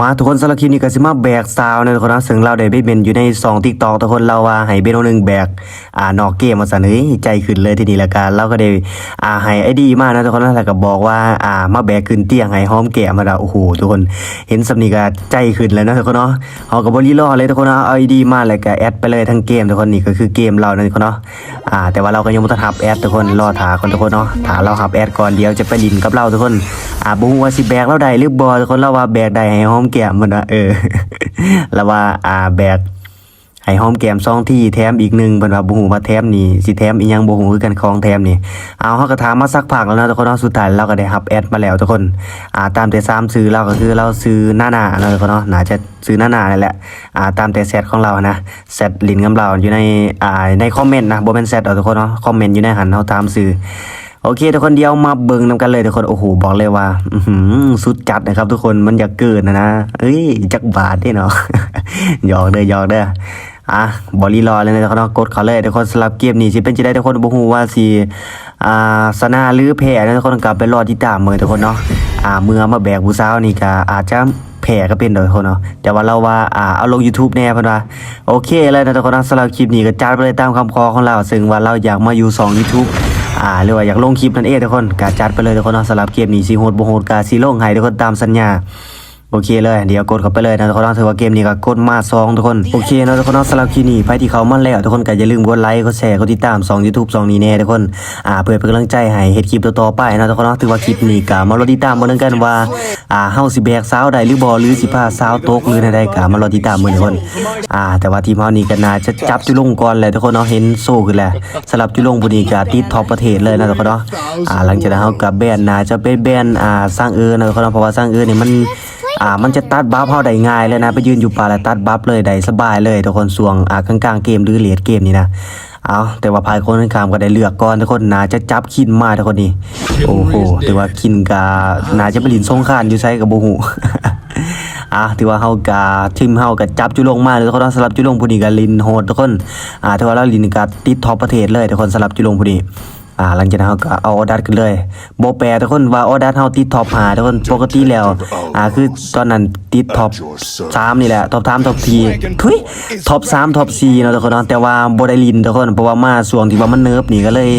มาทุกคนสำหรับคลิปนี้ก็สิมาแบกซาวนะทุกคนนะซึ่งเราได้ไปเป็นอยู่ใน2 TikTok ทุกคนเราว่าให้เบนหนึ่งแบกอ่านอกเกมมาซะเฮ้ยใจขึ้นเลยทีนี้ละกันเราก็ได้อ่าให้ไอดีมากนะทุกคนนะแล้วก็บอกว่าอ่ามาแบกขึ้นเตียงให้หอมแก้มาล้วโอ้โหทุกคนเห็นสำนีก็ใจขึ้นเลยนะทุกคนเนาะเฮาก็บ่รีรอเลยทุกคนนะเอาไอดีมาแล้วก็แอดไปเลยทั้งเกมทุกคนนี่ก็คือเกมเรานะทุกคนเนาะอ่าแต่ว่าเราก็ยังบ่ทันรับแอดทุกคนรอถาก่อนทุกคนเนาะถาเรารับแอดก่อนเดี๋ยวจะไปลินกับเราทุกคนอ่าบ่ฮู้ว่าสิแบกเราได้หรือบ่ทุกคนเราว่าแบกได้ให้หอมแก้มมันว่าเออ แล้วว่าอ่าแบกให้หอมแก้มซองที่แถมอีกหนึ่งเพิ่นว่าบ่ฮู้ว่าแถมนี่สิแถมอีหยังบ่ฮู้คือกันของแถมนี่เอาเฮาก็ถามมาสักพักแล้วนะทุกคนเนาะสุดท้ายเราก็ได้รับแอดมาแล้วทุกคนอ่าตามแต่ซ้ำซื้อเราก็คือเราซื้อหน้าหน้าเนาะทุกคนเนาะน่าจะซื้อหน้าหน้านั่นแหละอ่าตามแต่แชทของเรานะแชทลินกับเราอยู่ในอ่าในคอมเมนต์นะบ่แม่นแชทเอาทุกคนเนาะคอมเมนต์อยู่ในหันเฮาตามซื้อ โอเค ทุกคนเดียวมาเบิ่งนำกันเลยทุกคนโอ้โหบอกเลยว่าอืสุดจัดนะครับ ทุกคนมันอยากเกินนะนะเอ้ยจักบาทได้เนาะหยอกเด้อหยอกเด้ออะบอลีรอเลยนะทุกคนกดเขาเลยทุกคนสลับเกมนี้สิเป็นจะได้ทุกคนบ่ฮู้ว่าสิอ่าชนะหรือแพ้นะทุกคนกลับไปรอที่ตามมือทุกคนเนาะอ่าเมื่อมาแบกผู้สาวนี่ก็อาจจะแพ้ก็เป็นโดยทุกคนเนาะแต่ว่าเราว่าอ่าเอาลง YouTube แน่เพิ่นว่าโอเคเลยนะทุกคนสำหรับคลิปนี้ก็จัดไปเลยตามคำขอของเรา ซึ่งว่าเราอยากมาอยู่สอง YouTube อ่าหรือว่าอยากลงคลิปนั่นเองทุกคนกาจัดไปเลยทุกคนเนาะสำหรับเกมนี้สีโหดบ่โหดกาสีลงให้ทุกคนตามสัญญา โอเคเลย เดี๋ยวกดเข้าไปเลยนะทุกคนถือว่าเกมนี้ก็กดมาซองทุกคนโอเคเนาะทุกคนสำหรับคลิปนี้ใครที่เขามาแล้วทุกคนก็อย่าลืมกดไลค์กดแชร์กดติดตามสอง YouTube สองนี้แน่ทุกคนอ่าเพื่อเป็นกำลังใจให้เฮ็ดคลิปต่อๆไปนะทุกคนเนาะถือว่าคลิปนี้ก็มารอติดตามมาเรื่องกันว่าอ่าเฮาสิแบกสาวใดหรือบ่หรือสิพาสาวตกหรือใดๆก็มารอติดตามมือทุกคนอ่าแต่ว่าทีมเฮานี่ก็น่าจะจับจุลงก่อนแหละทุกคนเนาะเห็นโซ่ขึ้นแหล้วสำหรับจุลงผู้นี้ก็ติดท็อปประเทศเลยนะทุกคนเนาะอ่าหลังจากนั้นเฮากับแบนน่าจะเป็นแบนอ่าสร้างเออนะทุกคนเพราะว่าสร้างเออนี่มัน อ่ามันจะตัดบัฟเฮาได้ง่ายเลยนะ ไปยืนอยู่ป่าแล้วตัดบัฟเลยได้สบายเลยทุกคนส่วงอ่ากลางๆเกมหรือเลียดเกมนี่นะเอาแต่ว่าภายคนข้างก็ได้เลือกก่อนทุกคนนาจะจับคินมาทุกคนนี่โอ้โหแต่ว่าคินกานาจะไปลินสงครานอยู่ไสกับบ่ฮู้อะถือว่าเฮากะทีมเฮากะจับจุลงมาทุกคนสำหรับจุลงผู้นี้ก็ลินโหดทุกคนอ่าถือว่าเราลินกะติดท็อปประเทศเลยทุกคนสำหรับจุลงผู้นี้ อ่าหลังจากนั้นเฮาก็เอาออดัสขึ้นเลยบ่แปลทุกคนว่าออดัสเฮาติดท็อป5ทุกคนปกติแล้วอ่าคือตอนนั้นติดท็อป3นี่แหละท็อป3ท็อป4ทุยท็อป3ท็อป4เนาะทุกคนเนาะแต่ว่าบ่ได้ลินทุกคนเพราะว่ามาช่วงที่ว่ามันเนิร์ฟนี่ก็เลย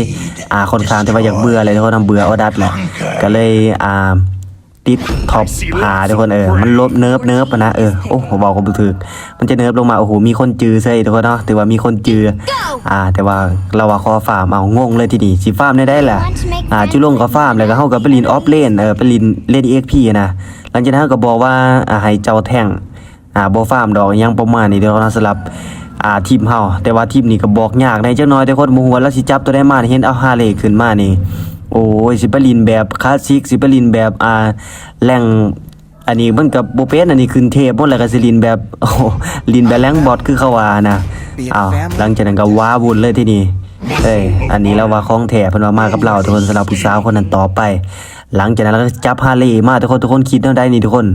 อ่าค่อนข้างที่ว่าอยากเบื่อเลยทุกคนเบื่อออดัสแหละก็เลยอ่า ติดท็อปหาทุกคนเออ มันลบเนิร์ฟเนิร์ฟอะนะเออ โอ้ผมบอกผมถือมันจะเนิร์ฟลงมา โอ้โห มีคนจือใช่ทุกคนเนาะ แต่ว่ามีคนจือ อ่า แต่ว่าเราว่าคอฟาร์มเอางงเลยทีนี้สิฟาร์มได้ได้แหละอ่าจุลงก็ฟาร์มแล้วก็เฮาก็ไปลินออฟเลนเออไปลินเล่นเอ็กพีนะ หลังจากนั้นเฮาก็บอกว่า อ่า ให้เจ้าแท่ง อ่าบ่ฟาร์มดอกอิหยังประมาณนี้เดี๋ยวเราสลับอ่าทีมเฮาแต่ว่าทีมนี้ก็บอกยากในจักหน่อยแต่คนบ่ฮู้ว่าเราสิจับตัวได้มานี่เห็นเอาฮาเลขึ้นมานี่ โอ้ยสิไปลินแบบคลาสสิกสิไปลินแบบอ่าแหล่งอันนี้มันกับบ่เป็นอันนี้ขึ้นเทพหมดแล้วก็สิลินแบบโอ้โหลินแบบแหล่งบอทคือเขาว่านะอ้าวหลังจากนั้นก็ว้าวุ่นเลยที่นี่เอ้ยอันนี้เราว่าของแท้เพิ่นว่ามากับเราทุกคนสำหรับผู้สาวคนนั้นต่อไป หลังจากนั้นเราก็จับฮาเลย์มาทุกคนทุกคนคิดเท่าใดนี่ทุกคน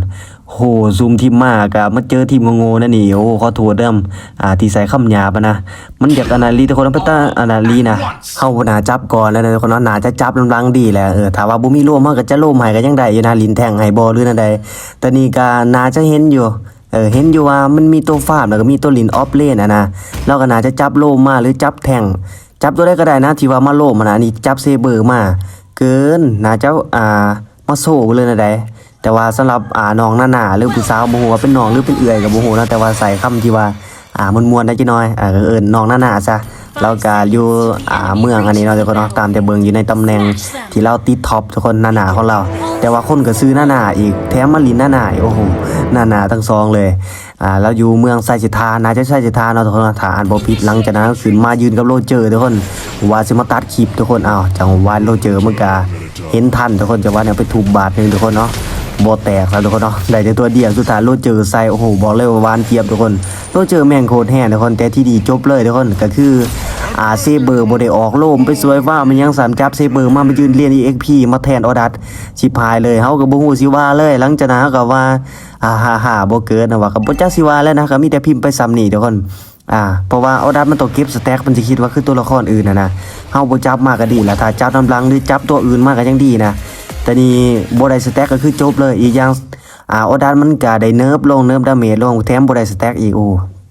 โหซูมทีมมากะมาเจอทีมโง่ๆนั่นนี่โอ้ขอโทษเด้มอ่าที่ใส่คำหยาบอะนะมันอยากอนาลีทุกคนเอาไปตั้งอนาลีนะเฮาหนาจับก่อนแล้วนะทุกคนเนาะน่าจะจับลำลังดีแหละเออถ้าว่าบ่มีร่วมเฮากก็จะร่วมให้ก็ยังไดอยู่นะลินแทงให้บ่หรือนั่นใดแต่นี่ก็นาจะเห็นอยู่เออเห็นอยู่ว่ามันมีตัวฟาร์มแล้วก็มีตัวลินออฟเลนอะนะเราก็น่าจะจับโลมมาหรือจับแทงจับตัวได้ก็ได้นะที่ว่ามาโลมอะนะนี่จับเซเบอร์มา กินน่าจะอ่ามาโซ่เลยนะใดแต่ว่าสำหรับอ่าน้องหน้าหนาหรือผู้สาวบ่ฮู้ว่าเป็นน้องหรือเป็นเอื่อยกับ่ฮู้นะแต่ว่าใส่คำที่ว่าอ่ามวนมวนได้จิน้อยอ่าเอิ้นน้องหน้าหนาซะ เราก็อยู่อ่าเมืองอันนี้เนาะทุกคนเนาะตามแต่เบิงอยู่ในตำแหน่งที่เราติดท็อปทุกคนหน้าหนาของเรา แต่ว่าคนก็ซื้อหน้าหนาอีกแถมมาลินหน้าหนาโอ้โหหน้าหนาทั้งสองเลยอ่าเราอยู่เมืองไซจิทานาจะไซจิทาเนาะทุกคนเนาะถ้าอ่านบ่ผิดหลังจากนั้นขึ้นมายืนกับโรเจอร์ทุกคนว่าสิมาตัดคลิปทุกคนอ้าวจังหวะโรเจอร์มันก็เห็นทันทุกคนจะว่าเนี่ยไปถูกบาทหนึ่งทุกคนเนาะ บแตกแล้วทุกคนเนาะได้แต่ตัวเดียวสุดท้ายโลดเจอใส่โอ้โหบอกเลยว่าวานเจี๊ยบทุกคนโลดเจอแม่งโคตรแห้งทุกคนแต่ที่ดีจบเลยทุกคนก็คืออาเซเบอร์บได้ออกโลมไปสวยว่ามันยังสามจับเซเบอร์มามายืนเรียน EXP มาแทนออดัสชิพายเลยเฮาก็บ่ฮู้สิว่าเลย หลังจากนั้นเฮาก็ว่าอ่าฮ่าๆบ่เกินนะว่าก็บ่จักสิว่าแล้วนะก็มีแต่พิมพ์ไปซ้ำนี่ทุกคนอ่าเพราะว่าออดัสมันต้องเก็บสแต็กมันจะคิดว่าคือตัวละครอื่นนะนะเฮาบ่จับมากก็ดีแหละถ้าจับน้ำลังหรือจับตัวอื่นมากก็ยังดีนะ แต่นี่บ่ได้สแต็กก็คือจบเลยอีกอย่างอ่าโอดัสมันก็ได้เนิร์ฟลงเนิร์ฟดาเมจลงแถมบ่ได้สแต็กอีกโอ้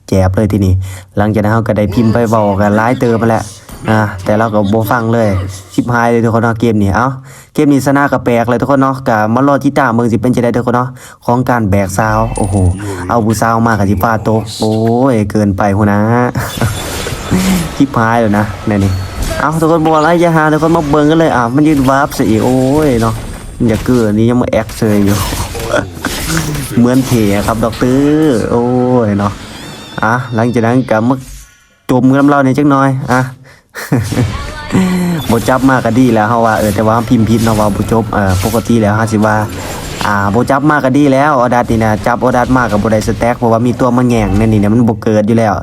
แจบเลยทีนี้หลังจากนั้นเฮาก็ได้พิมพ์ไปเว้ากันหลายเติมมาแล้วอ่าแต่เราก็บ่ฟังเลยชิบหายเลยทุกคนเนาะเกมนี้เอ้าเกมนี้ชนะก็แปลกเลยทุกคนเนาะก็มารอติดตามเบิ่งสิเป็นจังได๋ทุกคนเนาะของการแบกซาวโอ้โหเอาผู้สาวมาก็สิฟาดตโอ้ยเกินไปหัวนะชิบหายแล้วนะนี่นี่ เอาทุกคนบอกอะไรอย่าหาทุกคนมาเบิ่งกันเลยอะมันยืนวาร์ปซะอีกโอ้ยเนาะอย่าเกินนี่ยังมาแอคเซยอยู่ เหมือนเถอะครับดอกเตอร์โอ้ยเนาะอะหลังจากนั้นก็มาจมกับเราในอยจักหน่อยอะบจับมากก็ดีแล้วเฮาว่าเออแต่ว่าพิมพ์ผิดเนาะว่าบ่จบเอ่อปกติแล้วเฮาสิว่าอ่าบ่จับมากก็ดีแล้วออดัสนี่นะจับออดัสมากก็บ่ได้สแต็กเพราะว่ามีตัวมาแง่งนั่นนี่เนี่ยมันบ่เกิดอยู่แล้ว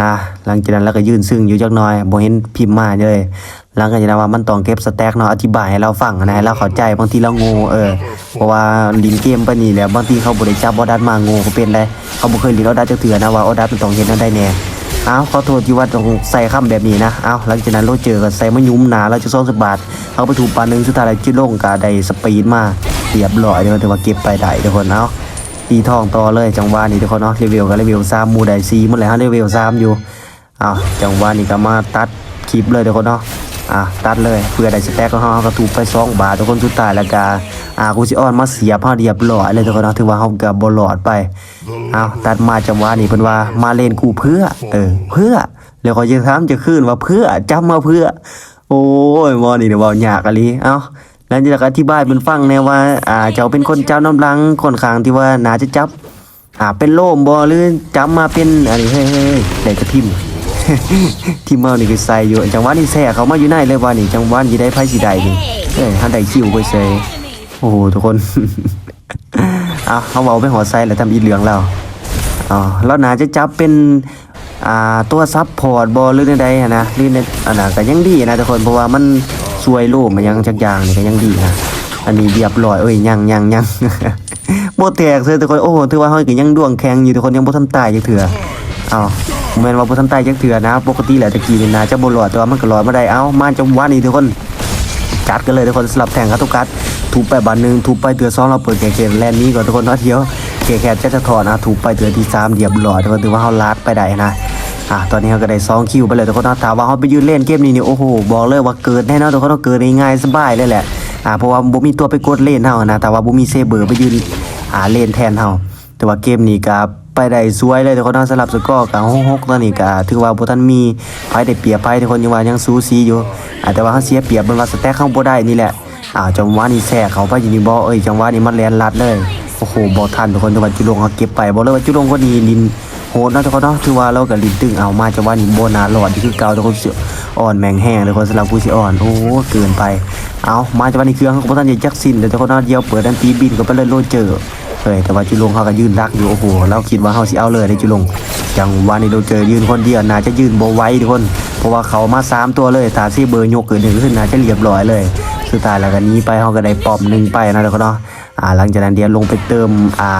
อ่าหลังจากนั้นเราก็ยื่นซึ่งอยู่จักหน่อยบ่เห็นพิมพ์มาเลยหลังจากนั้นว่ามันต้องเก็บสแต็กเนาะอธิบายให้เราฟังนะให้เราเข้าใจบางทีเราโง่เออเพราะว่าลินเกมปนนี้แหละบางทีเขาบ่ได้จับออดัสมาโง่ก็เป็นได้เขาบ่เคยลินเออดัสจักเทื่อนะว่าออดัสมันต้องเฮ็ดแนวใดแน่อ้าวขอโทษที่ว่าต้องใส่คำแบบนี้นะอ้าวหลังจากนั้นเราเจอก็ใส่มายุ้มหนาแล้วจะ20บาทเอาไปถูกปานนึงสุดท้ายแล้วจิโลงก็ได้สปีดมาเรียบร้อยเด้อแต่ว่าเก็บไปได้ทุกคนเอ้า ตีทองต่อเลยจังหวะนี้ทุกคนเนาะรีวิวกับรีวิว3หมู่ใด4หมดแล้วฮะรีวิว3อยู่อ้าวจังหวะนี้ก็มาตัดคลิปเลยทุกคนเนาะอะตัดเลยเพื่อได้สแต็กของเฮาก็ถูกไป2บาททุกคนสุดท้ายแล้วก็อ่ากูสิออนมาเสียบเฮาเรียบร้อยเลยทุกคนเนาะถือว่าเฮาก็บ่รอดไปอ้าวตัดมาจังหวะนี้เพิ่นว่ามาเล่นกูเพื่อ เออเพื่อแล้วก็จะถามจะคืนว่าเพื่อจำมาเพื่อ โอ้ยมอนี่เนี่ยเว้ายากอะลีเอ้า แล้วจะอธิบายเป็นฟังแนวว่า อ่า เจ้าเป็นคนเจ้าน้ำลังค่อนข้างที่ว่าหนาจะจับ อ่า เป็นโล่มบ่หรือจับมาเป็นอะไรเฮ้ยเฮ้ยเฮ้ยได้จะทิมพ์ทิมเมานี่คือใส่อยู่จังหวะนี้แซ่เขามาอยู่ในเลยว่านี่จังหวะนี้ได้ไพ่สีใดนี่เอ้ยหันไดคิวไปเซยโอ้โหทุกคนอะเขาเอาไปหัวไซแล้วทำอีเหลืองแล้วอ๋อแล้วนาจะจับเป็นอ่าตัวซับพอร์ตบอลหรือใดๆอะนะหรือในอันน่ะก็ยังดีนะทุกคนเพราะว่ามัน ช่วยโลกมันยังจักอย่างนี่ก็ยังดีนะอันนี้เรียบร้อยเอ้ยยังยังยังโบแตกเลยทุกคนโอ้ถือว่าเฮาก็ยังดวงแข็งอยู่ทุกคนยังบ่ทันตายจักเถื่อเอ้าแม่นว่าบ่ทันตายจักเถื่อนะ ปกติแหละตะกี้นี่นะจะบ่รอดแต่ว่ามันก็รอดมาได้เอ้ามาจังหวะนี้ทุกคนจัดกันเลยทุกคนสลับแทงครับทุกกัดถูกไปบานหนึ่งถูกไปเตือสองเราเปิดแข่งแลนนี้ก่อนทุกคนเนาะเทียวเกแคทจะจะถอดนะถูกไปเตือที่สามเดียบหลอดทุกคนถือว่าเขาลาดไปได้นะ อะตอนนี้เขาก็ได้สองคิวไปเลยทุกคนนาะถามว่าเขาไปยืนเล่นเกมนี้นี่โอ้โหบอกเลยว่าเกิดแน่นอนทุกคนเนาะเกิดง่ายๆสบายเลยแหละอ่าเพราะว่าบ่มีตัวไปกดเล่นเฮานะแต่ว่าบ่มีเซเบอร์ไปยืนอ่าเล่นแทนเฮาแต่ว่าเกมนี้ก็ไปได้สวยเลยทุกคนนาะสำหรับสกอร์กับหกๆตอนนี้ก็ถือว่าบ่ทันมีไผได้เปรียบไผทุกคนยังว่ายังสูสีอยู่อ่าแต่ว่าเขาเสียเปรียบมันว่าสแต็กเขาบ่ได้นี่แหละอ่าจังหวะนี้แทรกเขาไปอยู่นี่บ่เอ้ยจังหวะนี้มันแลนลัดเลยโอ้โหบ่ทันทุกคนจังหวะจุลงเขาเก็บไปบ่เลยว่าจุลงก็ดีลิน โหดเนาะทุกคนเนาะถือว่าเราก็ลินตึงเอามาจังหวะนี้บ่น่ารอดนี่คือเก่าทุกคนเสียอ่อนแมงแห้งทุกคนสำหรับผู้สิอ่อนโอ้เกินไปเอามาจังหวะนี้เครื่องเขาก็บ่ทันจะจักสิ้นแต่ทุกคนเนาะเดียวเปิดดันตีบินก็ไปเลยโลเจอเฮ้ยแต่ว่าจุลงเขาก็ยืนรักอยู่โอ้โหเราคิดว่าเขาสิเอาเลยได้จุลงจังหวะนี้โลเจอยืนคนเดียวน่าจะยืนโบไหวทุกคนเพราะว่าเขามาสามตัวเลยตาซี่เบอร์ยกเกิดหนึ่งขึ้นน่าจะเรียบร้อยเลย สุดท้ายแล้วก็นี้ไปเขาก็ได้ปอมหนึ่งไปนะทุกคนเนาะอ่าหลังจากนั้นเดี๋ยวลงไปเติมอ่า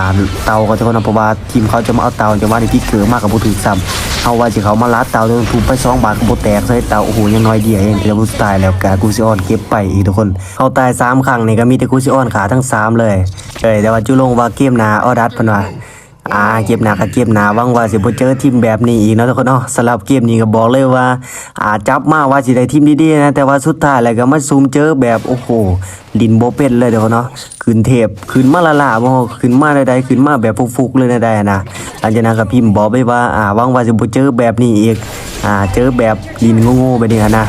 เตาก็ทุกคนนะเพราะว่าทีมเขาจะมาเอาเตาจะว่าในที่เกิดมากกับบุถือซ้ำเอาว่าจะเขามาลัดเตาจนถูกไปสองบาทกับโบแตกใส่เตาโอ้โหยังน้อยเดียวเองแล้วสุดท้ายแล้วกากูซิออนเก็บไปอีกทุกคนเขาตายสามครั้งนี่ก็มีแต่กูซิออนขาทั้งสามเลยเอ้ยแต่ว่าจุลงว่าเกมนาออดัดพนว่า อ่าเก็บหนักก็เก็บหนาหวังว่าสิบ่เจอทีมแบบนี้อีกเนาะทุกคนเนาะสำหรับเกมนี้ก็บอกเลยว่าอ่าจับมาว่าสิได้ทีมดีๆนะแต่ว่าสุดท้ายแล้วก็มาซูมเจอแบบโอ้โหดินโบเป็นเลยเดี๋ยวเนาะขึ้นเทพขึ้นมาละล่าบ่ขึ้นมาใดๆขึ้นมาแบบฟุกๆเลยนะได้นะหลังจากนั้นก็พิมพ์บอกไปว่าอ่าหวังว่าสิบ่เจอแบบนี้อีกอ่าเจอแบบดินโง่ๆแบบนี้นะ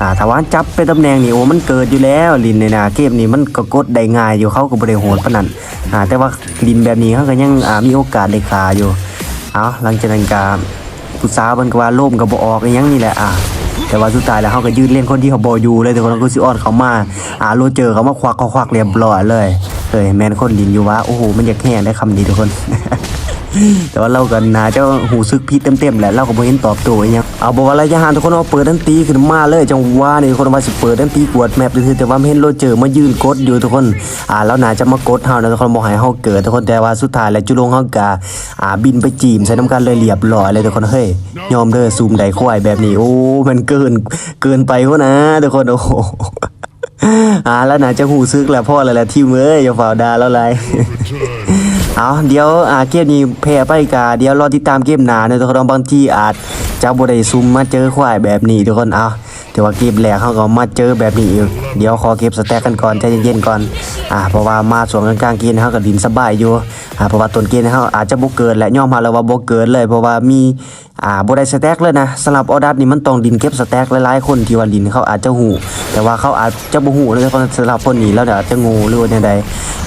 อ่าถ้าว่าจับเป็นตำแหน่งนี่โอ้มันเกิดอยู่แล้วลินในนาเกมนี้มันก็กดได้ง่ายอยู่เขาก็บ่ได้โหดปนันอ่าแต่ว่าลินแบบนี้เขาก็ยังอ่ามีโอกาสได้ขาอยู่เอาหลังจากนั้นก็ผู้สาวมันก็ว่าโล่มก็บ่อออกอีหยังนี่แหละอ่าแต่ว่าสุดท้ายแล้วเขาก็ยืนเล่นคนที่เขาบอยู่เลยแต่คนก็สิออนเขามาอ่าโลเจอเขามาควักเขาควักเรียบร้อยเลยเฮ้ยแมนคนลินอยู่ว่าโอ้โหมันอยากแห้งได้คำนี้ทุกคน แต่ว่าเราก็น่าจะหูซึกพีเต็มๆแหละเราก็บ่เห็นตอบต้อีหยังเอาบอกว่าระยะห่างทุกคนเอาเปิดดันตีขึ้นมาเลยจังวะนี่คนว่าสิเปิดดันตีกวดแมปซื่อๆแต่ว่าไม่เห็นโรเจอร์มายืนกดอยู่ทุกคนอ่าแล้วนาจะมากดเฮานะทุกคนบ่ให้เฮาเกิดทุกคนแต่ว่าสุดท้ายแล้วจุลงเฮาก็อ่าบินไปจีมใส่น้ำกันเลยเรียบร้อยเลยทุกคนเฮ้ยยอมเด้อซูมไดควายแบบนี้โอ้มันเกินเกินไปพุ่นะทุกคนโอ้โหอ่าแล้วน่าจะหูซึกแหละพ่อแล้วแหละทีมเอ้ยอย่าฝ่าดาแล้วไร เอาเดี๋ยวอ่าเกมนี้แพ้ไปกาเดี๋ยวรอติดตามเกมหนาเนอะทุกคนบางทีอาจจะบ่ได้ซุ่มมาเจอควายแบบนี้ทุกคนเอา แต่ว่าเกมแรกเขาก็มาเจอแบบนี้อยู่เดี๋ยวขอเก็บสแต็กกันก่อนใจเย็นๆก่อนอ่าเพราะว่ามาสวงกลางๆเกมเขาก็ดินสบายอยู่อ่าเพราะว่าต้นเกมเขาอาจจะบ่เกินและย่อมมาแล้วว่าบ่เกินเลย เพราะว่ามีอ่าบได้สแต็กเลยนะสำหรับออดัสนี่มันต้องดินเก็บสแต็กหลายๆคนที่ว่าดินเขาอาจจะหูแต่ว่าเขาอาจจะบ่หูเลยทุกคนสำหรับคนนี้แล้วเดี๋ยวอาจจะงูหรือว่าจังใด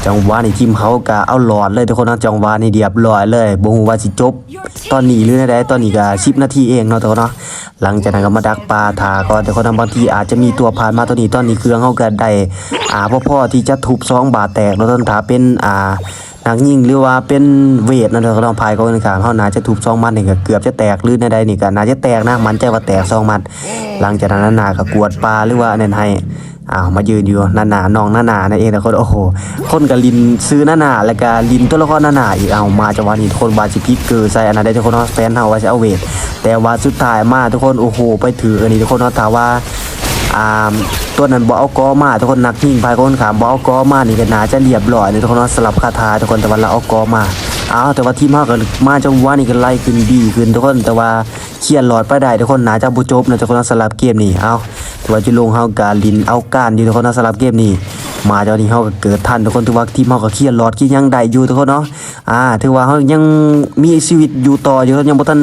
จังหวะนี่ทีมเขาก็เอาหลอดเลยทุกคนนะจังหวะนี่เรียบร้อยเลยบ่ฮู้ว่าสิจบ ตอนนี้หรือจังใดตอนนี้ก็10นาทีเองเนาะทุกคนเนาะหลังจากนั้นก็มาดักปลาถาก่อนทุกคนนะบางทีอาจจะมีตัวผ่านมาตัวนี้ตอนนี้เครื่องเขาก็ได้อ่าพ่อๆที่จะทุบซองบาดแตกแล้วต้นถาเป็นอ่านักยิงหรือว่าเป็นเวทนั่นเองก็ต้องพายเขาในขาเขาน่าจะทุบซองมันนี่ก็เกือบจะแตกหรือในใดนี่ก็น่าจะแตกนะมันใจว่าแตกซองมันหลังจากนั้นนาก็กวดปลาหรือว่าเน้นให้ อ้าวมายืนอยู่นาหนาน้องนาหนานั่นเองนะคนโอ้โหคนกับลินซื้อนาหนาแล้วก็ลินตัวละครนาหนาอีกเอามาจังหวะนี้ทุกคนวาสิพิกเกอร์ใส่อันนั้นได้ทุกคนเนาะแฟนเฮาว่าจะเอาเวทแต่ว่าสุดท้ายมาทุกคนโอ้โหไปถืออันนี้ทุกคนเนาะถามว่าอ่าตัวนั้นบ่เอากอมาทุกคนนักยิงพายคนขามบ่เอากอมานี่ก็น่าจะเรียบร้อยเลยทุกคนเนาะสลับคาถาทุกคนแต่ว่าเราเอากอมาอ้าวแต่ว่าทีมเฮาก็มาจังหวะนี้ก็ไล่ขึ้นดีขึ้นทุกคนแต่ว่าเคลียร์หลอดไปได้ทุกคนน่าจะบ่จบนะทุกคนสลับเกมนี้เอา ว่าจุลงเฮาก็ลินเอาการอยู่ทุกคนนาะสลับเกมนี้ มาเจ้านี้เฮาก็เกิดทันทุกคนถือว่าทีมเฮาก็เคลียร์หลอดคิดยังได้อยู่ทุกคนเนาะอ่าถือว่าเฮายังมีชีวิตอยู่ต่ออยู่ยังบ่ทัน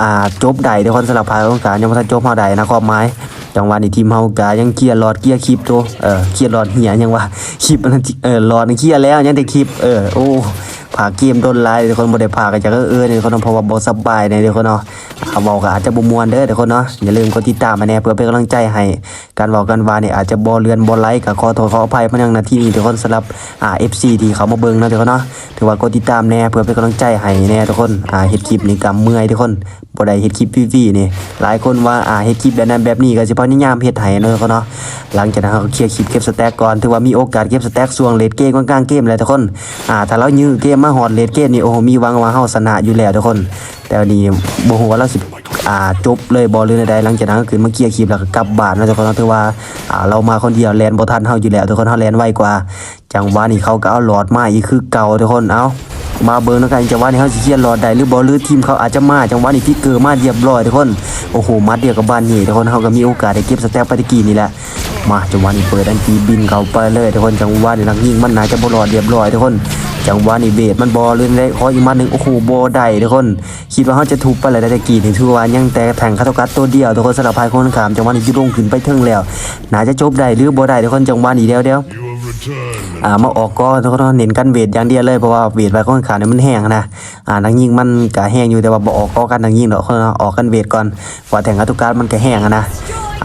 อ่าจบได้ทุกคนสลับพายของการยังบ่ทันจบเฮาได้นะความหมายจังหวะนี้ทีมเฮากายังเคลียร์หลอดเคลียร์คลิปตัวเออเคลียร์หลอดเหียยังว่าคลิปมันเออหลอดเคลียร์แล้วยังแต่คลิปเออโอ้ ผาเกมโดนไล่เดี๋ยวคนบ่ได้ผาก็จะเออเดี๋ยวคนเพราะว่าบ่สบายในเดี๋ยวคนเนาะเอาเว้าก็อาจจะบ่ม่วนเด้อเดี๋ยวคนเนาะอย่าลืมกดติดตามมาแน่เพื่อเป็นกำลังใจให้การเว้ากันว่าเนี่ยอาจจะบ่เลือนบ่ไลค์ก็ขอโทษขออภัยมาณนาทีนี้ทุกคนสำหรับอ่า FC ที่เขามาเบิ่งเนาะทุกคนเนาะถือว่ากดติดตามแน่เพื่อเป็นกำลังใจให้แน่ทุกคนอ่าเฮ็ดคลิปนี่ก็เมื่อยทุกคนบ่ได้เฮ็ดคลิปฟรีๆนี่หลายคนว่าอ่าเฮ็ดคลิปแบบนั้นแบบนี้ก็สิพยายามเฮ็ดให้เนาะทุกคนเนาะหลังจากนั้นเขาเคลียร์คลิปเก็บสแต็กก่อนถือว่ามีโอกาสเก็บสแต็กช่วงเลทเกมกลางๆเกมเลยทุกคนอ่าถ้าเรายื้อเกมมาฮอดเลทเกมนี่โอ้โหมีวังว่าเฮาชนะอยู่แล้วทุกคน แต่วันนี้บ่ฮู้ว่าเราสิอ่าจบเลยบ่หรือใดหลังจากนั้นก็คือเมาเคลียร์คลิปแล้วก็กลับบ้านนะทุกคนถือว่าอ่าเรามาคนเดียวแลนบ่ทันเฮาอยู่แล้วทุกคนเฮาแลนไวกว่า จังหวะนี้เขาก็เอาหลอดมาอีกคือเก่าทุกคนเอามาเบิ่งแล้วกันจังหวะนี้เขาสิเคลียร์หลอดได้หรือบ่หรือทีมเขาอาจจะมาจังหวะนี้ที่เกิดมาเรียบร้อยทุกคนโอ้โหมัดเดียวกับบ้านนี่ทุกคนเขาก็มีโอกาสได้เก็บสแต็ปไปตะกี้นี่แหละ มาจังหวะนี้เปิดอันตีบินเข้าไปเลยทุกคนจังหวะนี้นักยิงมันน่าจะบ่รอดเรียบร้อยทุกคนจังหวะนี้เบสมันบอลเลยได้ขออีกมัดหนึ่งโอ้โหบอได้ทุกคน คิดว่าเขาจะทุบไปเลยได้ตะกี้นี่ถือว่ายังแต่แทงคาตกัสตัวเดียวทุกคนสลับพายคนขามจังหวะนี้ยุดลงขึ้นไปเทิงแล้วน่าจะจบได้หรือบ่ได้ทุกคนจังหวะนี้เดียวเดียวอ่ามาออกก็ทุกคนเน้นกันเวทอย่างเดียวเลยเพราะว่าเวทไปค่อนข้างเนี่ยมันแห้งนะอ่านักยิงมันก็แห้งอยู่แต่ว่าบ่ออกก็กันนักยิงเนาะคนออกกันเวทก่อนว่าแต่งกับทุกการมันก็แห้งนะ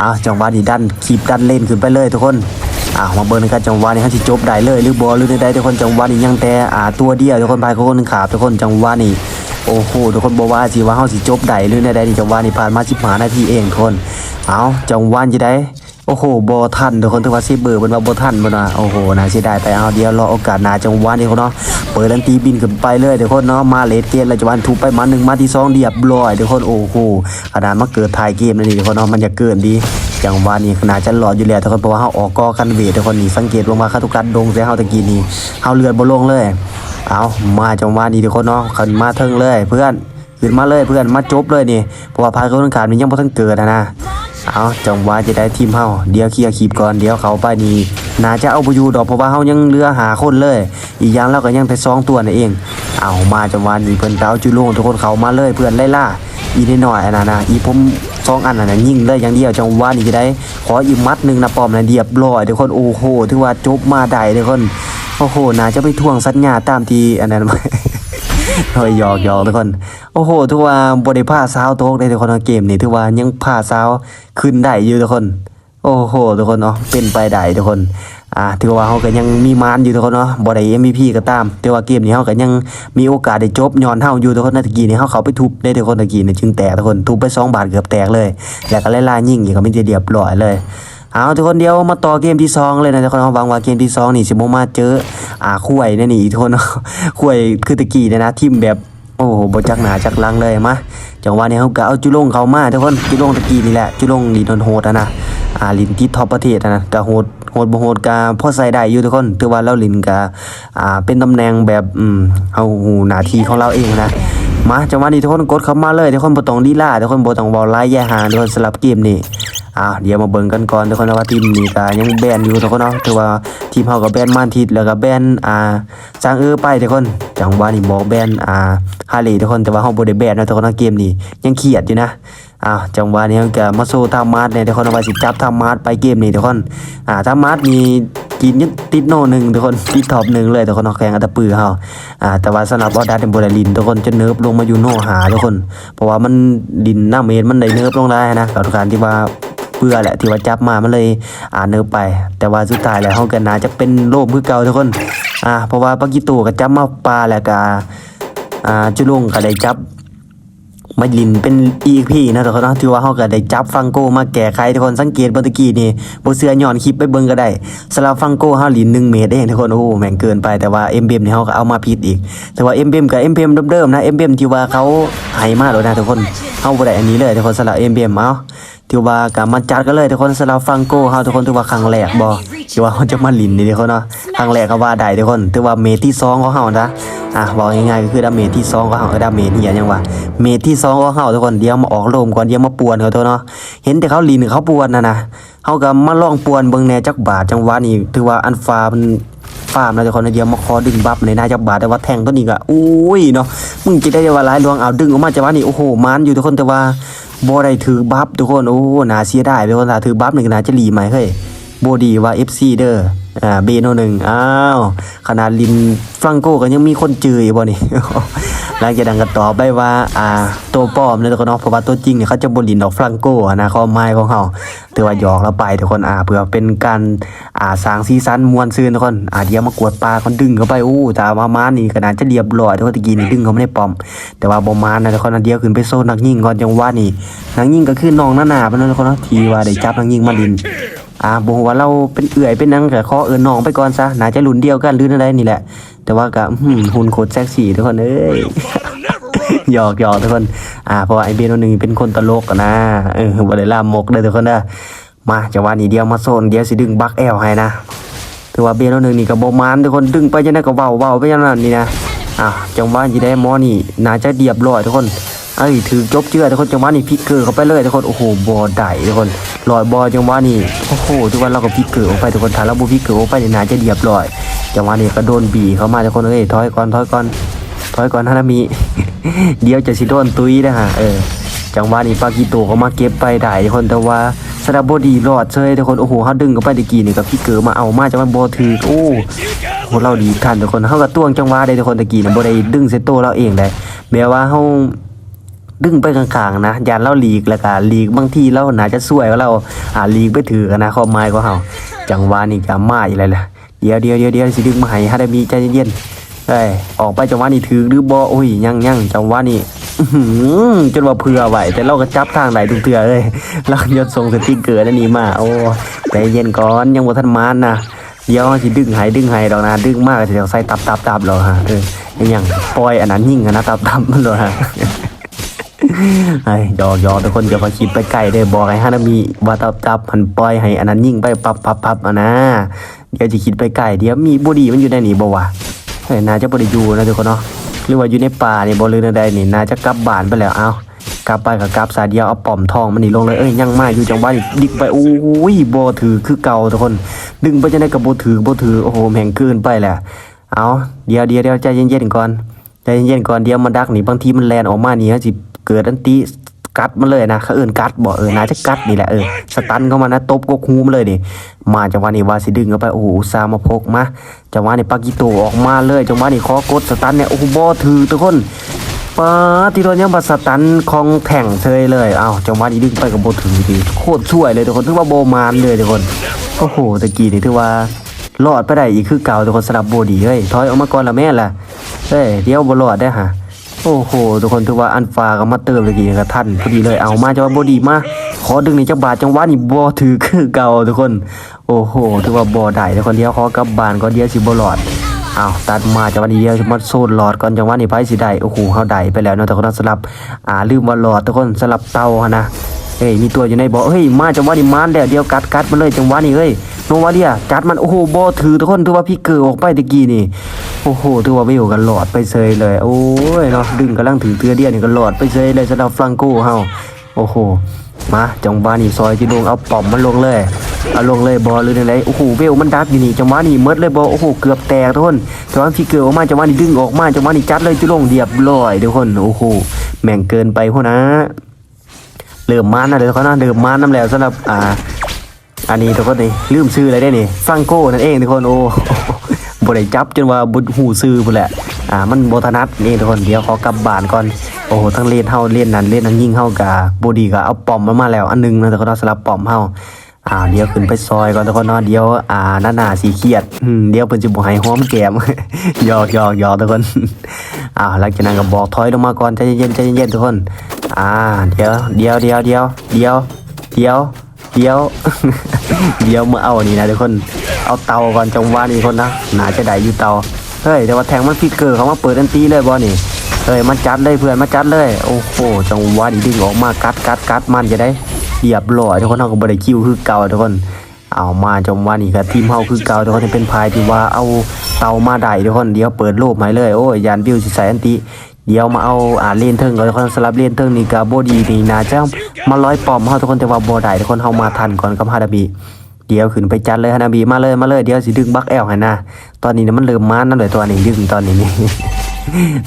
อ้าวจังหวะนี้ดันคีบดันเล่นขึ้นไปเลยทุกคนอ้าวมาเบิร์นกันจังหวะนี้เขาสิจบได้เลยหรือบอลหรือได้ทุกคนจังหวะนี้ยังแต่อ่าตัวเดียวทุกคนพายคนขาทุกคนจังหวะนี้โอ้โหทุกคนบอกว่าสิว่าเฮาสิจบได้หรือใดๆนี่จังหวะนี้ผ่านมาสิบหานาทีเองทุกคนเอาจังหวะนี้ได้ โอ้โหบอทันทุกคนทุกว่าซีเบอร์มันว่าบอทันมันว่าโอ้โหน่าเสียดายไปเอาเดียวรอโอกาสหนาจังหวะนี้เขาเนาะเปิดลันตีบินขึ้นไปเลยเดี๋ยวคนเนาะมาเลดเกมแล้วจะวันทุบไปมาหนึ่งมาที่สองเดียบร้อยเดี๋ยวคนโอ้โหขนาดมาเกิดทายเกมนั่นนี่เดี๋ยวคนเนาะมันจะเกินดีจังหวะนี้ขนาดจะหลอดอยู่แล้วทุกคนเพราะว่าเขาออกกอกันเวททุกคนนี่สังเกตลงมาคาทุกัดดงใส่เฮาตะกี้นี่เฮาเลือดบ่ลงเลย เอามาจังหวะนี้ทุกคนเนาะขึ้นมาเทิงเลย เพื่อนขึ้นมาเลยเพื่อนมาจบเลยนี่เพราะว่าพายคนขาดมันยังบ่ทันเกิดนะ เอาจังหวะจะได้ทีมเฮาเดี๋ยวเคลียร์คลิปก่อนเดี๋ยวเขาไปนี่น่าจะเอาไปอยู่ดอกเพราะว่าเฮายังเหลือหาคนเลย อีกอย่างเราก็ยังแต่สองตัวนั่นเอง เอามาจังหวะนี้เพิ่นเต้าจุลงทุกคนเขามาเลยเพื่อนไล่ล่าอีนิดหน่อยอันนั้นนะอีผมสองอันนั้นนะยิ่งเลยอย่างเดียวจังหวะนี้จะได้ ขออีกมัดหนึงนะปอมนะเรียบร้อยทุกคนโอ้โหถือว่าจบมาได้ทุกคนโอ้โหน่าจะไปทวงสัญญาตามที่อันนั้น เฮ้ยหยอกหยอกทุกคน โอ้โหทุกว่าบริภาสาวโต๊กในทุกคนเอาเกมนี่ถือว่ายังพาสาวขึ้นได้อยู่ทุกคน โอ้โหทุกคนเนาะเป็นไปได้ทุกคนอ่าถือว่าเขาก็ยังมีมานอยู่ทุกคนเนาะบ่ได้ MVP ก็ตาม แต่ว่าเกมนี้เขาก็ยังมีโอกาสได้จบย้อนเฮาอยู่ทุกคนนาตะกี้นี่เขาเขาไปทุบได้ทุกคนตะกี้นี่จึงแตกทุกคนทุบไปสองบาทเกือบแตกเลย แล้วก็ไล่ล่ายิ่งอีกก็ไม่ได้เรียบร้อยเลย เอาทุกคนเดียวมาต่อเกมที่สองเลยนะทุกคนหวังว่าเกมที่สองนี่สิบมาเจออ่าคุ้ยนี่นี่ทุกคนเนาะคุ้ยคือตะกี้เนี่ยนะทีมแบบโอ้โหบจักหนาจักลังเลยมาจังหวะนี้เขาก็เอาจุลงเขามาทุกคนจุลงตะกี้นี่แหละจุลงดีโดนโหดอะนะอ่าลินที่ท็อปประเทศนะก็โหดโหดบ่โหดกาพอใส่ได้อยู่ทุกคนถือว่าเราลินกาอ่าเป็นตำแหน่งแบบอืมเฮาหูหน้าที่ของเราเองนะมาจังหวะนี้ทุกคนกดเข้ามาเลยทุกคนบ่ต้องลีลาทุกคนบ่ต้องเว้าลายแย่หาทุกคนสลับเกมนี่ อ่าเดี๋ยวมาเบิ่งกันก่อนทุกคนนะว่าทีมนี้ก็ยังแบนอยู่ทุกคนเนาะถือว่าทีมเฮาก็แบนมานทิดแล้วก็แบนอ่าจางเออไปทุกคนจังหวะนี้บอกแบนอ่าฮาเลทุกคนแต่ว่าเฮาบ่ได้แบนนะทุกคนนะเกมนี้ยังเครียดอยู่นะอ้าวจังหวะนี้ก็มาสู้ทามาดเนี่ยทุกคนเอาไว้สิจับทามาร์ดไปเกมนี้ทุกคนอ่าทามาร์ดมีกินยึดติดโนหนึ่งทุกคนติดท็อปหนึ่งเลยทุกคนเนาะแข่งอัตปือเฮาอ่าแต่ว่าสำหรับออดัสเดนโบไดลินทุกคนจะเนิร์ฟลงมาอยู่โนหาทุกคน เพราะว่ามันดินหน้าเมตรมันได้เนิร์ฟลงได้นะกับการที่ว่า เปื่อแหละที่ว่าจับมามันเลยอ่าเนิร์ฟไป แต่ว่าสุดท้ายแล้วเฮากันนาจะเป็นโลมคือเก่าทุกคนอ่าเพราะว่าปากิโตก็จับมาปลาแล้วก็อ่าจุลุงก็ได้จับมาลินเป็นอีพีนะทุกคนนะถือว่าเฮาก็ได้จับฟังโกมาแก้ไขทุกคนสังเกตเมื่อตะกี้นี่บ่เสื้อย้อนคลิปไปเบิ่งก็ได้สำหรับฟังโกเฮาลิน1เมตรเองทุกคนโอ้แม่งเกินไปแต่ว่า MBM นี่เฮาก็เอามาผิดอีก แต่ว่า MBM กับ MBM เดิมๆนะ MBM ที่ว่าเขาให้มาแล้วนะทุกคนเฮาบ่ได้อันนี้เลยทุกคนสำหรับ MBM เอา ถือว่าก็มาจัดกันเลยทุกคนสำหรับฟังโกเฮาทุกคนถือว่าครั้งแรกบ่ที่ว่าเฮาจะมาลินนี่ทุกคนเนาะครั้งแรกก็ว่าได้ทุกคนถือว่าเมตรที่สองของเฮานะอะบอกง่ายๆก็คือดาเมจที่สองของเฮาเออดาเมจเหียยังว่าเมตรที่สองของเฮาทุกคนเดี๋ยวมาออกโลมก่อนเดี๋ยวมาป่วนเขาตัวเนาะเห็นแต่เขาลินเขาป่วนน่ะนะเฮาก็มาลองป่วนเบิ่งแหน่จักบาทจังหวะนี้ถือว่าอันฟ้ามันฟาร์มนะทุกคนเดี๋ยวมาขอดึงบัฟในหน้าจักบาทแต่ว่าแทงตัวนี้ก็อุ้ยเนาะมึงจะได้ว่าหลายลวงเอาดึงออกมาจังหวะนี้โอ้โหมันอยู่ทุกคนแต่ว่า บได้ถือบัฟทุกคนโอ้นาเสียดายทุกคนหนาถือบัฟหนึ่งหนาจะรีใหม่เฮ้ยโบดีว่า FC เด้อ อ่าเบโนหนึ่งอ้าวขนาดลินฟรังโกก็ยังมีคนจืออยู่บ่นี่หลังจากนั้นก็ตอบได้ว่าอ่าตัวปลอมเนี่ยทุกคนเนาะเพราะว่าตัวจริงเนี่ยเขาจะบ่ลินดอกฟรังโกนะความหมายของเฮาถือว่าหยอกเราไปทุกคนอ่าเพื่อเป็นการอ่าสร้างสีสันมวลซื่นทุกคนอ่าเดี๋ยวมากวดปลาคนดึงเข้าไปอู้ถ้าว่ามานี่ก็น่าจะเรียบร้อยทุกคนตะกี้นี่ดึงเขาไม่ได้ปลอม แต่ว่าบ่มานะทุกคนอันเดียวขึ้นไปโซนนักยิงก่อนจังหวะนี่นักยิงก็คือน้องหน้าหนาเพิ่นทุกคนนะที่ว่าได้จับนักยิงมาลิน อ่าบ่ฮู้ว่าเราเป็นเอื่อยเป็นหยังก็ขอเอิ้นน้องไปก่อนซะน่าจะรุ่นเดียวกันหรืออะไรนี่แหละ แต่ว่าก็อื้อหือหุ่นโคตรเซ็กซี่ทุกคนเอ้ยหยอกหยอกทุกคน อ่าเพราะไอเบียนคนหนึ่งเป็นคนตลกนะเออบ่ได้ลามกเด้อทุกคนเด้อมาจังหวะนี้เดียวมาโซนเดียวสิดึงบักแอลให้นะถือว่าเบียนคนหนึ่งนี่ก็บ่มานทุกคนดึงไปจังได๋ก็เว้าเว้าไปจังนั้นนี่นะอ่าจังหวะสิได้มอนี่น่าจะเรียบร้อยทุกคน เอ้ถือจบเจือทุกคนจังหวะนี้พลิกเกอร์เข้าไปเลยทุกคนโอ้โหบอได้ทุกคนลอยบอจังหวะนี้โอ้โหทุกคนเราก็พลิกเกอร์ออกไปทุกคนถ้าเราบ่พลิกเกอร์ออกไปนี่น่าจะเรียบร้อยจังหวะนี้ก็โดนบีเข้ามาทุกคนเอ้ยถอยก่อนถอยก่อนถอยก่อนฮานามิเดี๋ยวจะสิโดนตุ้ยนะฮะเออจังหวะนี้ปากิโตเขามาเก็บไปได้ทุกคนแต่ว่าสระบดีรอดเชยทุกคนโอ้โหเฮาดึงเขาไปตะกี้นี่กับพี่เกอร์มาเอามาจังหวะบ่ถือโอ้โหเราดีทันทุกคนเฮาก็ต้วงจังหวะได้ทุกคนตะกี้น่ะบ่ได้ดึงเซตโตเราเองได้แบบว่าเฮา ดึงไปกลางๆนะยานเราหลีกแล้วก็หลีกบางทีเราน่าจะสวยว่าเราอ่าหลีกไปถือกันนะความหมายของเฮาจังหวะนี้ก็มาอีกแล้วล่ะเดี๋ยวเดี๋ยวเดี๋ยวเดี๋ยวสิดึงมาให้ฮาได้มีใจเย็นๆเอ้ออกไปจังหวะนี้ถือหรือบ่โอ้ยยังยังจังหวะนี้จนว่าเผื่อไหวแต่เราก็จับทางไหนทุกเทื่อเลยเรายศส่งสติ๊กเกอร์นั่นนี่มา โอ้ใจเย็นก่อนยังบ่ทันมานนะเดี๋ยวสิดึงให้ดึงให้ดอกนะดึงมากสิเอาใส่ตับๆๆแล้วฮะเออยังปล่อยอันนั้นยิ่งอะนะตับมันเลยฮะ ไอ้ยอกยอทุกคนอย่ามาคิดไปไกลเด้อบอกให้ฮานามีว่าตับตับมันปล่อยให้อันนั้นยิ่งไปปับปับปับอะนะเดี๋ยวจะคิดไปไกลเดี๋ยวมีบอดีมันอยู่ในนี่บ่วะเฮ้ยนาจะบ่ได้อยู่นะทุกคนเนาะหรือว่าอยู่ในป่านี่บ่ลือใดนี่นาจะกลับบ้านไปแล้วเอากลับไปกับกลับสายเดียวเอาป่อมทองมันนี่ลงเลยเอ้ยยังมาอยู่จังหวะนี่ดิกไปโอ้ยบ่ถือคือเก่าทุกคน ดึงไปจังได๋ก็บ่ถือบ่ถือโอ้โหแม่งเกินไปแหละเอาเดี๋ยวเดี๋ยวเดี๋ยวใจเย็นๆก่อนใจเย็นๆก่อนเดี๋ยวมันดักนี่บางทีมันแลนออกมานี่ฮะสิ เกิดอันตีกัดมันเลยนะเขาเอินกัดบอกเออน่าจะกัดนี่แหละเออสตันเข้ามานะตบกกหูมันเลยดิมาจังหวะนี้วาสิดึงเข้าไปโอ้โหอุตซาห์มาพกมาจังหวะนี้ปากิโตออกมาเลยจังหวะนี้ขอกดสตันเนี่ยโอ้โหบอถือทุกคนปาติโดนยังบัดสตันของแข่งเชยเลยอ้าวจังหวะนี้ดึงไปกับโบถือดีโคตรช่วยเลยทุกคนถือว่าโบมานเลยทุกคนโอ้โหตะกี้นี่ถือว่ารอดไปได้อีกคือเก่าทุกคนสลับโบดีเฮ้ยถอยออกมาก่อนละแม่ล่ะเฮ้ยเดี๋ยวบ่รอดได้อฮะ โอ้โห ทุกคนถือว่าอันฟ้าก็มาเติมเลยกี่กับท่านพอดีเลยเอามาจะว่าโบดีมาขอดึงในจักบาทจังหวะนี่บอถือคือเก่าทุกคน โอ้โหถือว่าบ่ได้ทุกคนเดียวขอกลับบานก็เดียวสิบอหลอดอ้าวตัดมาจังหวะนี้เดียวมาโซนหลอดก่อนจังหวะนี้ไผสิได้โอ้โหเขาได้ไปแล้วเนาะแต่คนสลับอ่าลืมว่าหลอดทุกคนสลับเตาฮะนะ เฮ้ยมีตัวอยู่ในบ่อเฮ้ยมาจังหวะนี้มานแล้วเดียวกัดกัดมันเลยจังหวะนี้เฮ้ยโนวาเดียจัดมันโอ้โหบอถือทุกคนถือว่าพี่เกิดออกไปตะกี้นี่โอ้โหถือว่าเวลกันหลอดไปเซยเลย โอ้ยเนาะดึงกำลังถือเตือเดียนี่ก็หลอดไปเซยเลยสำหรับฟรังโกเฮาโอ้โหมาจังหวะนี้ซอยจิลงเอาป่อมมันลงเลยเอาลงเลยบอลหรือไหนโอ้โหเวลมันดักอยู่นี่จังหวะนี้มดเลยบอโอ้โหเกือบแตกทุกคนจังหวะพี่เกิดออกมาจังหวะนี้ดึงออกมาจังหวะนี้จัดเลยจิลงเรียบร้อยทุกคนโอ้โหแม่งเกินไปพวกนะ เริ่มมานะเดี๋ยวเขานะเริ่มมาน้ำแล้วสำหรับอ่า อันนี้ทุกคนนี่ลืมชื่ออะไรได้นี่ฟรังโก้นั่นเองทุกคนโอ้บ่ได้จับจนว่าบุหูซื้อพุ่นแหละอ่ามันโบ่ถนัดนี่ทุกคนเดี๋ยวขอกลับบ้านก่อนโอ้โหทั้งเล่นเฮาเล่นนั้นเล่นนั้นยิ่งเฮากะบ่ดีก็เอาปอมมามาแล้วอันหนึงนะทุกคนเนาสำหรับปอมเฮาอ่าเดี๋ยวขึ้นไปซอยก่อนทุกคนเนเดี๋ยวอ่าหน้าหน้าสีเครียดอืมเดี๋ยวเพิ่นสิบ่ให้หอมแก้มหยอกหยอกหยอกทุกคนอ่าหลังจากนั้นก็บอกถอยลงมาก่อนใจเย็นใจเย็นทุกคน อ่า เดี๋ยว เดี๋ยวเดี๋ยวเดี๋ยวเดี๋ยวเดี๋ยวเดี๋ยวเดี๋ยวมาเอาอันนี้นะทุกคน เอาเตาก่อนจังหวะนี้คนนะน่าจะได้อยู่เตา เฮ้ยแต่ว่าแทงมันฟิกเกอร์เขามาเปิดดันตีเลยบอนี่เฮ้ยมาจัดเลยเพื่อนมาจัดเลย โอ้โหจังหวะนี้ดึงออกมากัดกัดกัดมันจะได้เรียบร้อทุกคนเขาก็บริคิวคือเก่าทุกคน เอามาจังหวะนี้ก็ทีมเฮาคือเก่าทุกคนเป็นพายที่ว่าเอาเตามาได้ทุกคนเดี๋ยวเปิดโลบให้เลยโอ้ยยานบิวสิใส่อันติ เดี๋ยวมาเอาอ่าเล่นเทิงก่อนทุกคนสลับเล่นเทิงนี่ก็บ่ดีนี่น่าจะมาร้อยปอมเฮาทุกคนแต่ว่าบ่ได้ทุกคนเฮามาทันก่อนกับฮาดาบีเดี๋ยวขึ้นไปจัดเลยฮานาบีมาเลยมาเลยเดี๋ยวสิดึงบักแอลให้นะตอนนี้เนี่ยมันเริ่มมานั่นเลยตัวนี้ดึงตอนนี้นี่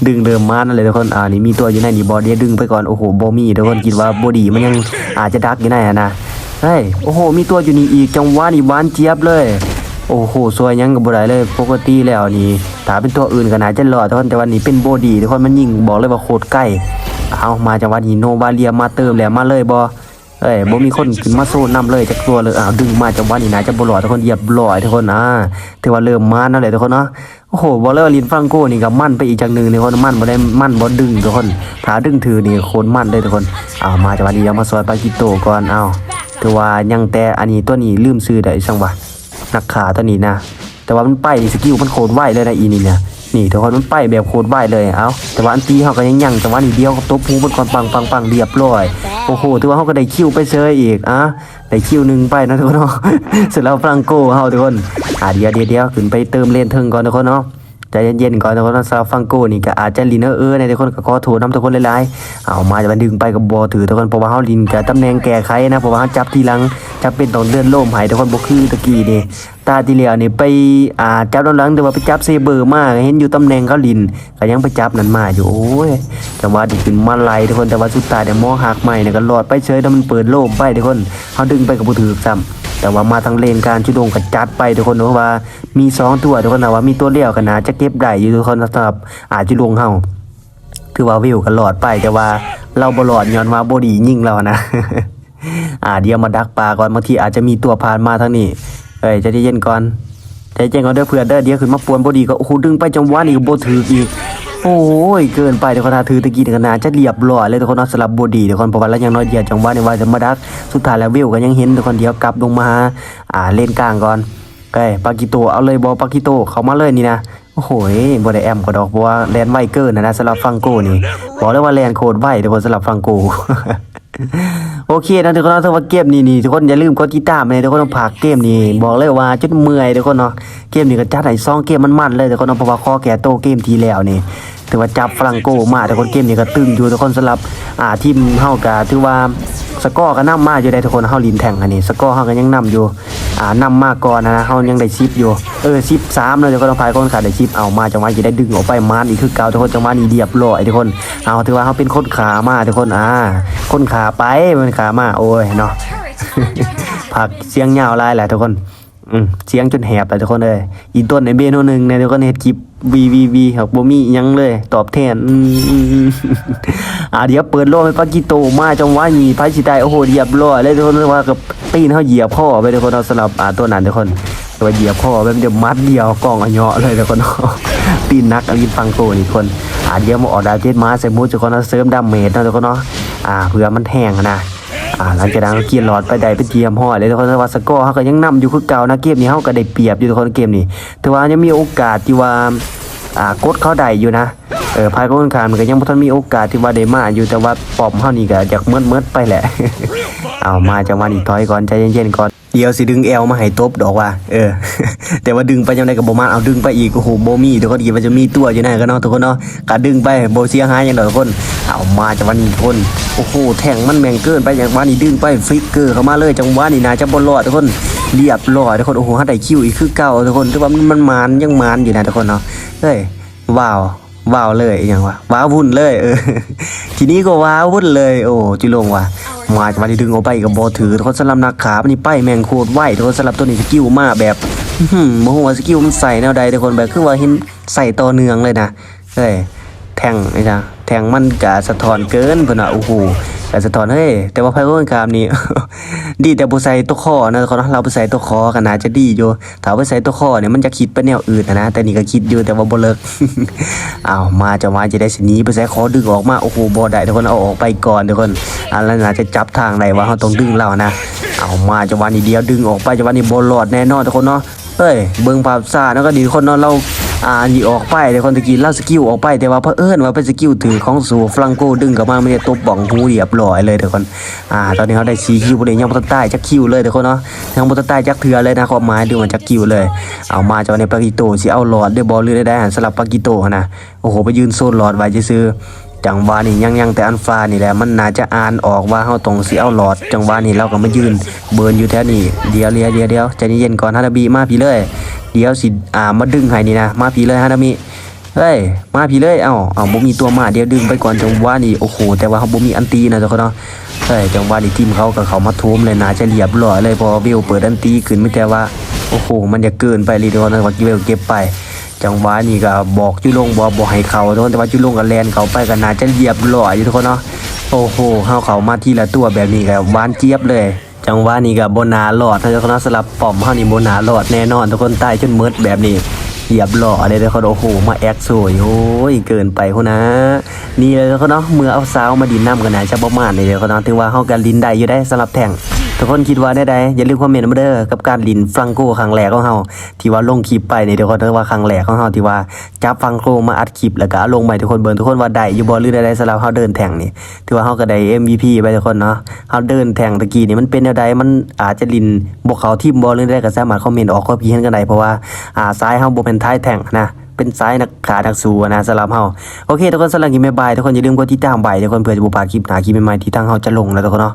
ดึงเริ่มมานั่นเลยทุกคนอ่านี่มีตัวอยู่ในนี่บอดียวดึงไปก่อนโอ้โหบอมีทุกคนคิดว่าบอดีมันยังอาจจะดักอยู่ในอะนะเฮ้ยโอ้โห มีตัวอยู่นี่อีกจังหวะนี่หวานเจี๊ยบเลย โอ้โหสวยยังกับบ่ได้เลยปกติแล้วนี่ถ้าเป็นตัวอื่นก็น่าจะรอดทุกคนแต่วันนี้เป็นโบดีทุกคนมันยิงบอกเลยว่าโคตรใกล้เอามาจังหวะนี้โนบาเลียมาเติมแล้วมาเลยบอเอ้ยบ่มีคนขึ้นมาโซนนํเลยจากตัวเลยอ้าวดึงมาจังหวะนี้นะจะบ่หลอดทุกคนเหยียบหลอยทุกคนนะถือว่าเริ่มมานั่นแหละทุกคนเนาะโอ้โหบอลเลอร์ลินฟังโก้นี่ก็มั่นไปอีกจังหนึงทุกคนมั่นบ่ได้มั่นบ่ดึงทุกคนถ้าดึงถือนี่โคนมั่นเลยทุกคนเอามาจังหวะนี้ยังมาซอยปากิโตก่อนเอาถือว่ายังแต่อันนี้ตัวนี้ลืมซื้อได้จังวะ นักขาตัวนี้นะ แต่ว่ามันไปสกิลมันโคตรไวเลยนะอีนี่เนี่ยนี่ทุกคนมันไปแบบโคตรไวเลยเอาแต่ว่าอันตีเขาก็ยังยังแต่ว่านี่เดียวก็ตบหูมันก่อนปังปังปังเรียบร้อยโอ้โหถือว่าเขาก็ได้คิวไปเซยอีกอะได้คิวหนึ่งไปนะทุกคนเนาะเสร็จแล้วฟรังโกเขาทุกคนอะเดียวเดี๋ยวเดี๋ยวขึ้นไปเติมเลนเทิงก่อนทุกคนเนาะ ใจเย็นๆก่อนทุกคนสำหรับฟังโกนี่ก็อาจจะลินเอร์เอในทุกคนก็ขอโทษน้ำทุกคนหลายๆเอามาจะมาดึงไปกับบอถือทุกคนเพราะว่าเฮาลินกับตำแหน่งแก้ไขนะเพราะว่าเฮาจับทีหลังจับเป็นต้องเลื่อนโล่มหายทุกคนบ่คือตะกี้นี่ตาที่แล้วนี่ไปอ่าจับด้านหลังแต่ว่าไปจับเซเบอร์มากเห็นอยู่ตำแหน่งเขาลินก็ยังไปจับนั่นมาอยู่โอ้ยแต่ว่าดิขึ้นมาไล่ทุกคนแต่ว่าสุดท้ายเนี่ยมอหักใหม่เนี่ยก็รอดไปเฉยแล้วมันเปิดโล่งไปทุกคนเขาดึงไปกับผู้ถือซ้ำ แต่ว่ามาทางเลนการชุดงกระจัดไปทุกคนเพราะว่ามีสองตัวทุกคนแต่ว่ามีตัวเลี้ยวกันนะจะเก็บได้อยู่ทุกคนสำหรับอาจจะลงเฮาคือว่าวิวกันหลอดไปแต่ว่าเราบลอดย้อนว่าบดียิ่งเรานะอ่าเดี๋ยวมาดักปลาก่อนบางทีอาจจะมีตัวผ่านมาทางนี้เอ้ยจะเย็นก่อนใจเย็นก่อนเด้อเพื่อนเด้อเดี๋ยวขึ้นมาปวนบดีก็โอ้โหดึงไปจังหวะนี้ก็บ่ถืออีก โอ้ยเกินไปเดี๋ยวคนนาถือตะกี้ถึงขนาจะเรียบร้อยเลยทุกคนเนาสลับบอดีเดี๋ยวคนประวัติแล้วยังน้อยเดียวจังหวะนี้ว่าจะมดักสุดท้ายแล้ววิวก็ยังเห็นเดี๋ยวคนเดียวกลับลงมาอ่าเล่นกลางก่อนไอ้ปากิโตเอาเลยบอปากิโตเข้ามาเลยนี่นะโอ้โหบอได้แอมก็ดอกเพราะว่าแลนไวเกินนะนะสำหรับฟังโกนี่บอกเลยว่าแลนโคตรไวเดี๋ยวคนสำหรับฟังโก โอเคนะทุกคนนาะถ้าว่เกมนี้นี่ทุกคนอย่าลืมกดกีตาร์มเลยทุกคนต้องผักเกมนี้บอกเลยว่าจนเมื่อยทุกคนเนาะเกมนี้ก็จัดให้ซองเกมมันมันๆเลยทุกคนเนาะเพราะว่าข้อแก่โตเกมทีแล้วนี่ ถือว่าจับฟรังโกมาทุกคนเกมนี้ก็ตึงอยู่ทุกคนสำหรับอ่าทีมเฮาก็ถือว่าสกอร์ก็นำมาอยู่ได้ทุกคนเฮาลินแข่งอันนี้สกอร์เฮาก็ยังนำอยู่อ่านำมาก่อนนะเฮายังได้ชิปอยู่เออชิป3เลยทุกคนต้องพายคนขาดได้ชิปเอามาจังหวะจะได้ดึงออกไปมานอีกคือเก่าทุกคนจังหวะนี้เรียบร้อยทุกคนเอาถือว่าเฮาเป็นคนขามาทุกคนอ่าคนขาไปมันขามาโอ้ยเนาะผักเสียงยาวลายแหละทุกคนอืมเสียงจนแหบเลยทุกคนเลยอีต้นในเบนโนหนึ่งในทุกคนเฮ็ดคลิป วีวีวีครับบ่มียังเลย ตอบแทนอือ่าเดี๋ยวเปิดโลกให้ปากิโตมาจังหวะนี้ไผสิได้โอ้โหเหยียบร้อเลยทุกคนเรียว่ากับตีนเฮาเหยียบพ่อไปทุกคนเอาสำหรับอ่าตัวนั้นทุกคนต่ว่าเหยียบพ่อแบบเดี๋ยวมัดเดียวกล้องอเหยาะเลยทุกคนตีนนักอลินฟังโตนี่ทุกคนอ่าเดี๋ยวมาออกดาวเจ็ดมาใส่มูทุกคนเอาเสริมดาเมจนะทุกคนเนาะอ่าเพื่อมันแห้งนะ อ่าหลังจากนั้นเกียร์หลอดไปได้ไปเทียมห่อเลยทุกคนแต่ว่าสกอร์เขาก็ยังนำอยู่คือเก่านะเกมนี้เขาก็ได้เปรียบอยู่ทุกคนเกมนี้แต่ว่ายังมีโอกาสที่ว่าอ่ากดเขาได้อยู่นะเออพายก็ค่อนข้างมันก็ยังบ่ทันมีโอกาสที่ว่าได้มาอยู่แต่ว่าปอมเฮานี่ก็อยากเมื่อเมิดๆไปแหละ เอามาจังหวะนี้ถอยก่อนใจเย็นๆก่อน เดี๋ยวสิดึงแอลมาให้ตบดอกว่า เออ แต่ว่าดึงไปยังไงก็บ่มาเอาดึงไปอีกโอ้โหโบมีทุกคนอีกมันจะมีตัวอยู่ไหนกันเนาะทุกคนเนาะก็ดึงไปโบเสียหายหยังดอกทุกคน เอามาจังหวะนี้ทุกคนโอ้โหแทงมันแมงเกินไปจังวะนี้ดึงไปฟิกเกอร์เข้ามาเลยจังหวะนี้นาจะบ่รอดทุกคนเรียบร้อยทุกคนโอ้โหหาไดคิวอีกคือเก่าทุกคนแต่ว่ามันมันมานยังมานอยู่นะทุกคนเนาะเฮ้ยว้าวว้าวเลยอย่างวะว้าวุ่นเลยเออทีนี้ก็ว้าวุ่นเลย โอ้จิลงว่ะ มาจะมาที่ดึงเอาไปกับบอถือทุกคนสลับนักขามันนี่ไปแมงโคตรไหวทุกคนสลับตัวนี้สกิลมาแบบหืมโมโหสกิลมันใส่แนวใดทุกคนแบบคือว่าเห็นใส่ต่อเนื่องเลยนะเฮ้ยแทงไอ้จ้าแทงมันกะสะท้อนเกินเพิ่นอะโอ้โห กะสะท้อนเฮ้ยแต่ว่าไพ่ก้นกามนี่ ดีแต่บ่ใส่ตัวคอนะคนเนาเราไปใส่ตัวคอกันน่าจะดีอยู่ถ้าไปใส่ตัวคอเนี่ยมันจะคิดไปแนวอื่นนะนะแต่นี่ก็คิดอยู่แต่ว่าบ่เลิกอ้าวมาจะมาจะได้สินี้ไปใส่คอดึงออกมาโอ้โหบ่ได้ทุกคนเอาออกไปก่อนทุกคนอันแล้วน่าจะจับทางไหนว่าเราต้องดึงเรานะเอามาจะวันนี้เดียวดึงออกไปจะวันนี้บ่รอดแน่นอนทุกคนเนาะเอ้ยเบิ่งภาพซ่าแล้วก็ดีทุกคนเนาะเรา อ่าหยิออกไปแต่คนตะกี้เล่าสกิลออกไปแต่ว่าเพอิญว่าเป็นสกิลถือของสูฟลังโกดึงกลับมาไม่ได้ตบบ้องหูเรียบร้อยเลยทุกคนอ่าตอนนี้เขาได้ชีคิวบริยังบนใต้จักคิวเลยทุกคนเนาะยังบนใต้จักเถือเลยนะความหมายดูมันจักคิวเลย เอามาจากในปากิโตสิเอาหลอดด้บอลหรือได้ได้สลับปากิโตนะโอ้โหไปยืนโซนหลอดไว้จะซื้อ จังหวะนี่ยังยังแต่อันฟ้านี่แหละมันน่าจะอ่านออกว่าเฮาตรงสิเอาหลอด จังหวะนี่เราก็มายืนเบิร์นอยู่แถวนี้เดี๋ยวเดียวเดี๋ยวเดี๋ยวใจเย็นก่อนฮานาบีมาพี่เลย เดี๋ยวสิอ่ามาดึงให้นี่นะมาพี่เลยฮานามิเฮ้ยมาพี่เลยเอ้าเอ้าบ่มีตัวมาเดี๋ยวดึงไปก่อนจังหวะนี้โอ้โหแต่ว่าเขาบ่มีอันตีนะทุกคนเนาะเฮ้ยจังหวะนี้ทีมเขากับเขามาทุ่มเลยนะจะเรียบร้อยเลยพอเบลเปิดอันตีขึ้นไม่แต่ว่าโอ้โหมันจะเกินไปเลยทุกคนนะว่าเบลเก็บไป จังหวะนี้ก็บอกจุลงบอกบอกให้เขาทุกคนแต่ว่าจุลงกับแลนเขาไปกันน่าจะเรียบร้ออยู่ทุกคนเนาะโอ้โหเขาเขามาทีละตัวแบบนี้ก็หวานเจี๊ยบเลย จังหวะนี้ก็บนนาหลอดถ้าจะคณะสลับป้อมเฮานี่บนนาหลอดแน่นอนทุกคนใต้จนมืดแบบนี้เหยียบหล่อเลยเด้อเขาโอ้โหมาแอคสวยโอ้ยเกินไปคุณนะ นี่เลยเขาเนาะเมื่อเอาสาวมาดินน้ำกันนะจะประมาณนี่เด้อเขาเนาะถือว่าเฮากันลินได้อยู่ได้สลับแท่ง ทุกคนคิดว่าได้ใดอย่าลืมคอมเมนต์มาเด้อกับการลินฟรังโกครั้งแรกของเฮาที่ว่าลงคลิปไปนี่เดี๋ยวเขาเรียกว่าครั้งแรกของเฮาที่ว่าจับฟังโกมาอัดคลิปแล้วก็ลงไปทุกคนเบิ่งทุกคนว่าได้อยู่บ่หรือได้ได้สำหรับเฮาเดินแท่งนี่ถือว่าเฮาก็ได้ MVP ไปทุกคนเนาะเฮาเดินแท่งตะกี้นี่มันเป็นแนวใดมันอาจจะลินบ่เข้าทีมบ่หรือได้ก็สามารถคอมเมนต์ออกความคิดเห็นกันได้เพราะว่าอ่าซ้ายเฮาบ่เป็นท้ายแท่งนะเป็นซ้ายนักขานักสู้นะสำหรับเฮาโอเคทุกคนสำหรับคลิปบายบายทุกคนอย่าลืมกดติดตามใบทุกคนเพื่อจะบ่พลาดคลิปหน้าคลิปใหม่ๆที่ทางเฮาจะลงนะทุกคนเนาะ